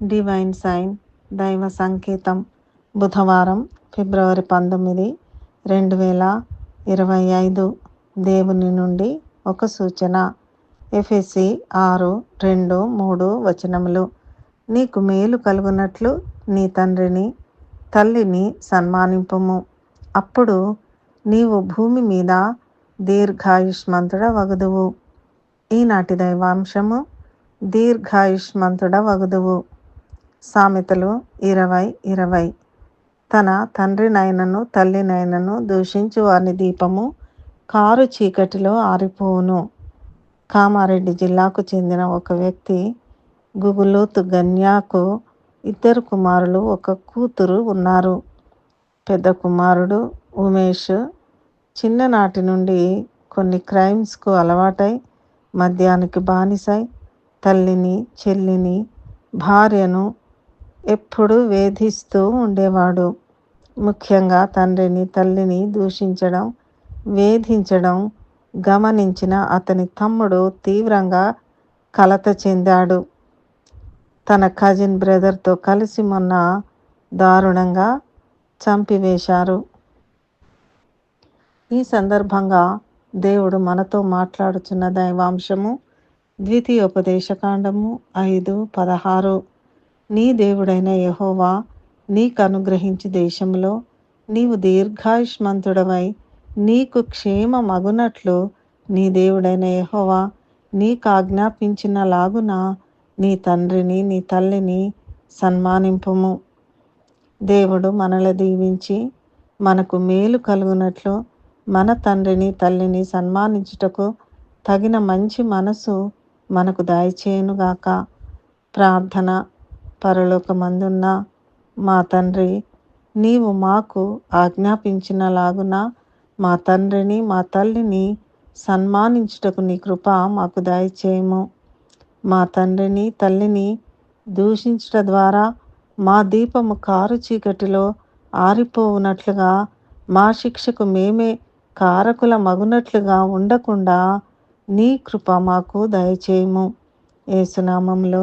Divine sign దైవ సంకేతం బుధవారం ఫిబ్రవరి పంతొమ్మిది రెండు వేల ఇరవై ఐదు దేవుని నుండి ఒక సూచన. ఎఫ్ఎసి ఆరు రెండు మూడు వచనములు. నీకు మేలు కలుగునట్లు నీ తండ్రిని తల్లిని సన్మానింపము. అప్పుడు నీవు భూమి మీద దీర్ఘాయుష్మంతుడ వగదువు ఈనాటి దైవాంశము దీర్ఘాయుష్మంతుడ వగదువు సామెతలు ఇరవై ఇరవై. తన తండ్రినైనను తల్లినైనను దూషించు వారిని దీపము కారు చీకటిలో ఆరిపోవును. కామారెడ్డి జిల్లాకు చెందిన ఒక వ్యక్తి గుగులోతు గన్యాకు ఇద్దరు కుమారులు ఒక కూతురు ఉన్నారు. పెద్ద కుమారుడు ఉమేష్ చిన్ననాటి నుండి కొన్ని క్రైమ్స్కు అలవాటై మద్యానికి బానిసై తల్లిని చెల్లిని భార్యను ఎప్పుడు వేధిస్తూ ఉండేవాడు. ముఖ్యంగా తండ్రిని తల్లిని దూషించడం వేధించడం గమనించిన అతని తమ్ముడు తీవ్రంగా కలత చెందాడు. తన కజిన్ బ్రదర్తో కలిసి మొన్న దారుణంగా చంపివేశారు. ఈ సందర్భంగా దేవుడు మనతో మాట్లాడుచున్న దైవాంశము ద్వితీయోపదేశకాండము ఐదు పదహారు. నీ దేవుడైన యహోవా నీకు అనుగ్రహించి దేశంలో నీవు దీర్ఘాయుష్మంతుడవై నీకు క్షేమ మగునట్లు నీ దేవుడైన యహోవా నీకు ఆజ్ఞాపించిన లాగున నీ తండ్రిని నీ తల్లిని సన్మానింపుము. దేవుడు మనల దీవించి మనకు మేలు కలుగునట్లు మన తండ్రిని తల్లిని సన్మానించుటకు తగిన మంచి మనసు మనకు దయచేయునుగాక. ప్రార్థన. పరలోకమందున్న మా తండ్రి నీవు మాకు ఆజ్ఞాపించిన లాగున మా తండ్రిని మా తల్లిని సన్మానించుటకు నీ కృప మాకు దయచేయము. మా తండ్రిని తల్లిని దూషించుట ద్వారా మా దీపము కారు చీకటిలో ఆరిపోవునట్లుగా మా శిక్షకు మేమే కారకుల మగునట్లుగా ఉండకుండా నీ కృప మాకు దయచేయము. ఏసునామంలో